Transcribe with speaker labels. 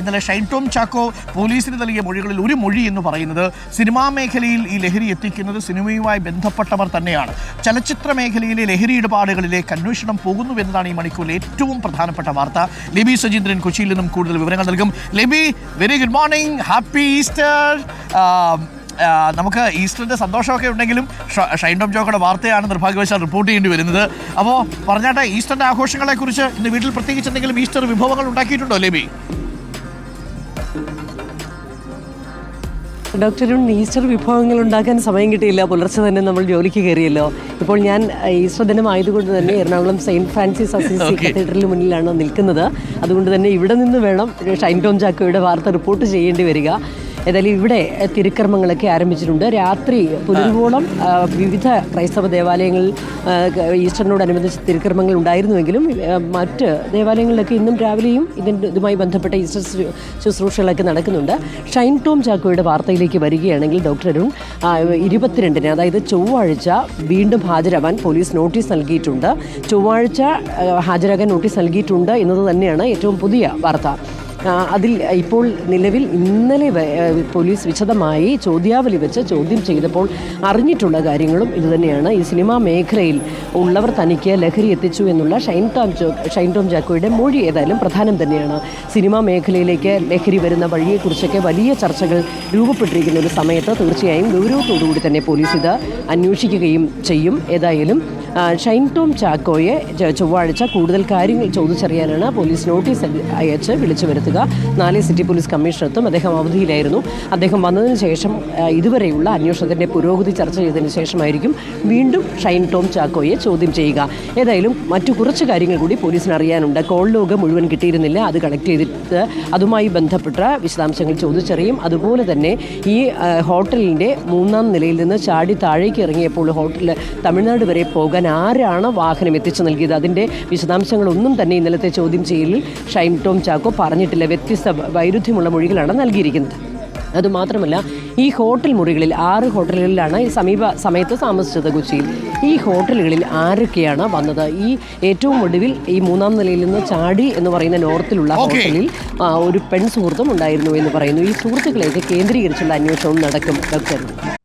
Speaker 1: ഇന്നലെ ഷൈൻ ടോം ചാക്കോ പോലീസിന് നൽകിയ മൊഴികളിൽ ഒരു മൊഴി എന്ന് പറയുന്നത് സിനിമാ മേഖലയിൽ ഈ ലഹരി എത്തിക്കുന്നത് സിനിമയുമായി ബന്ധപ്പെട്ടവർ തന്നെയാണ്. ചലച്ചിത്ര മേഖലയിലെ ലഹരി ഇടപാടുകളിലേക്ക് അന്വേഷണം പോകുന്നു എന്നതാണ് ഈ മണിക്കൂറിൽ ഏറ്റവും പ്രധാനപ്പെട്ട വാർത്ത. ലിബി സജീന്ദ്രൻ കൊച്ചിയിൽ നിന്നും കൂടുതൽ വിവരങ്ങൾ നൽകും. Libi very good morning happy Easter നമുക്ക് ഈസ്റ്ററിന്റെ സന്തോഷമൊക്കെ ഉണ്ടെങ്കിലും ഷൈൻ ടോം ജോക്കയുടെ വാർത്തയാണ് നിർഭാഗ്യവശാൽ റിപ്പോർട്ട് ചെയ്യേണ്ടി വരുന്നത്. അപ്പോൾ പറഞ്ഞാട്ടെ ഈസ്റ്ററിന്റെ ആഘോഷങ്ങളെക്കുറിച്ച് ഇന്ന് വീട്ടിൽ പ്രത്യേകിച്ച് എന്തെങ്കിലും ഈസ്റ്റർ വിഭവങ്ങൾ ഉണ്ടാക്കിയിട്ടുണ്ടോ ലേബി?
Speaker 2: ഡോക്ടറും ഈസ്റ്റർ വിഭവങ്ങൾ ഉണ്ടാക്കാൻ സമയം കിട്ടിയില്ല. പുലർച്ചെ തന്നെ നമ്മൾ ജോലിക്ക് കയറിയല്ലോ. ഇപ്പോൾ ഞാൻ ഈസ്റ്റർ ദിനം ആയതുകൊണ്ട് തന്നെ എറണാകുളം സെയിന്റ് ഫ്രാൻസിസ് അസീസി. കത്തീഡ്രലിന് മുന്നിലാണ് നിൽക്കുന്നത്. അതുകൊണ്ട് തന്നെ ഇവിടെ നിന്ന് വേണം ഷൈൻ ടോം ചാക്കോയുടെ വാർത്ത റിപ്പോർട്ട് ചെയ്യേണ്ടി വരിക. ഏതായാലും ഇവിടെ തിരുക്കർമ്മങ്ങളൊക്കെ ആരംഭിച്ചിട്ടുണ്ട്. രാത്രി പുലരുവോളം വിവിധ ക്രൈസ്തവ ദേവാലയങ്ങളിൽ ഈസ്റ്ററിനോടനുബന്ധിച്ച് തിരുക്കർമ്മങ്ങൾ ഉണ്ടായിരുന്നുവെങ്കിലും മറ്റ് ദേവാലയങ്ങളിലൊക്കെ ഇന്നും രാവിലെയും ഇതിന്റെ ഇതുമായി ബന്ധപ്പെട്ട ഈസ്റ്റർ ശുശ്രൂഷകളൊക്കെ നടക്കുന്നുണ്ട്. ഷൈൻ ടോം ചാക്കോയുടെ വാർത്തയിലേക്ക് വരികയാണെങ്കിൽ ഡോക്ടർ അരുൺ ഇരുപത്തിരണ്ടിന് അതായത് ചൊവ്വാഴ്ച വീണ്ടും ഹാജരാവാൻ പോലീസ് നോട്ടീസ് നൽകിയിട്ടുണ്ട്. ചൊവ്വാഴ്ച ഹാജരാകാൻ നോട്ടീസ് നൽകിയിട്ടുണ്ട് എന്നത് തന്നെയാണ് ഏറ്റവും പുതിയ വാർത്ത. അതിൽ ഇപ്പോൾ നിലവിൽ ഇന്നലെ പോലീസ് വിശദമായി ചോദ്യാവലി വെച്ച് ചോദ്യം ചെയ്തപ്പോൾ അറിഞ്ഞിട്ടുള്ള കാര്യങ്ങളും ഇതുതന്നെയാണ് ഈ സിനിമാ മേഖലയിൽ ഉള്ളവർ തനിക്ക് ലഹരി എത്തിച്ചു എന്നുള്ള ഷൈൻ ടോം ഷൈൻ ടോം ജാക്കോയുടെ മൊഴി ഏതായാലും പ്രധാനം തന്നെയാണ്. സിനിമാ മേഖലയിലേക്ക് ലഹരി വരുന്ന വഴിയെക്കുറിച്ചൊക്കെ വലിയ ചർച്ചകൾ രൂപപ്പെട്ടിരിക്കുന്ന ഒരു സമയത്ത് തീർച്ചയായും ഗൗരവത്തോടുകൂടി തന്നെ പോലീസ് ഇത് അന്വേഷിക്കുകയും ചെയ്യും. ഏതായാലും ഷൈൻ ടോം ചാക്കോയെ ചൊവ്വാഴ്ച കൂടുതൽ കാര്യങ്ങൾ ചോദിച്ചറിയാനാണ് പോലീസ് നോട്ടീസ് അയ- അയച്ച് വിളിച്ചു വരുത്തുക നാളെ സിറ്റി പോലീസ് കമ്മീഷണർ എത്തും. അദ്ദേഹം അവധിയിലായിരുന്നു. അദ്ദേഹം വന്നതിന് ശേഷം ഇതുവരെയുള്ള അന്വേഷണത്തിന്റെ പുരോഗതി ചർച്ച ചെയ്തതിന് ശേഷമായിരിക്കും വീണ്ടും ഷൈൻ ടോം ചാക്കോയെ ചോദ്യം ചെയ്യുക. ഏതായാലും മറ്റു കുറച്ച് കാര്യങ്ങൾ കൂടി പോലീസിന് അറിയാനുണ്ട്. കോൾ ലോഗ് മുഴുവൻ കിട്ടിയിരുന്നില്ല. അത് കളക്ട് ചെയ്തിട്ട് അതുമായി ബന്ധപ്പെട്ട വിശദാംശങ്ങൾ ചോദിച്ചറിയും. അതുപോലെ തന്നെ ഈ ഹോട്ടലിന്റെ മൂന്നാം നിലയിൽ നിന്ന് ചാടി താഴേക്ക് ഇറങ്ങിയപ്പോൾ ഹോട്ടലിൽ തമിഴ്നാട് വരെ പോകാൻ ആരാണ് വാഹനം എത്തിച്ചു നൽകിയത്? അതിന്റെ വിശദാംശങ്ങളൊന്നും തന്നെ ഇന്നലത്തെ ചോദ്യം ചെയ്യലിൽ ഷൈൻ ടോം ചാക്കോ പറഞ്ഞിട്ടില്ല. വ്യത്യസ്ത വൈരുദ്ധ്യമുള്ള മൊഴികളാണ് നൽകിയിരിക്കുന്നത്. അതുമാത്രമല്ല ഈ ഹോട്ടൽ മുറികളിൽ ആറ് ഹോട്ടലുകളിലാണ് ഈ സമീപ സമയത്ത് താമസിച്ചത് കൊച്ചിയിൽ. ഈ ഹോട്ടലുകളിൽ ആരൊക്കെയാണ് വന്നത്? ഈ ഏറ്റവും ഒടുവിൽ ഈ മൂന്നാം നിലയിൽ നിന്ന് ചാടി എന്ന് പറയുന്ന നോർത്തിലുള്ള. ഹോട്ടലിൽ ഒരു പെൺ സുഹൃത്തും ഉണ്ടായിരുന്നു എന്ന് പറയുന്നു. ഈ സുഹൃത്തുക്കളെയൊക്കെ കേന്ദ്രീകരിച്ചുള്ള അന്വേഷണവും നടക്കും. ഡോക്ടർ